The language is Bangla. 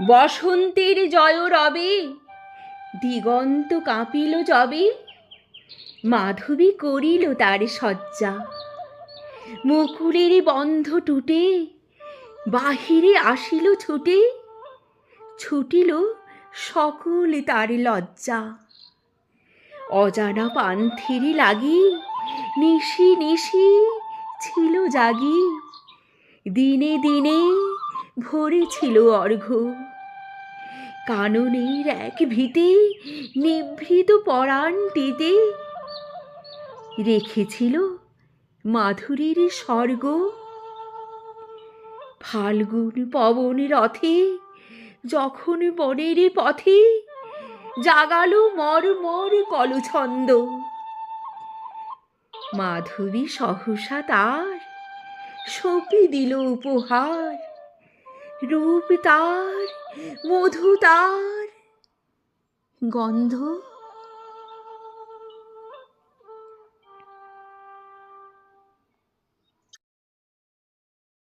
বসন্তের জয় রবে, দিগন্ত কাঁপিল যবে মাধবী করিল তার শয্যা। মুকুলের বন্ধ টুটে, বাহিরে আসিল ছুটে, ছুটিল সকল তার লজ্জা। অজানা পান্থের লাগি নিশি নিশি ছিল জাগি, দিনে দিনে ভরেছিল অর্ঘ্য। কাননের এক ভীতি নিভৃত পরাণটিতে রেখেছিল মাধুরীর স্বর্গ। ফাল্গুন পবন রথে যখন বনের পথে জাগালো মর মর কলছন্দ। মাধবী সহসা তার সপি দিল উপহার। রূপ তার তার গন্ধ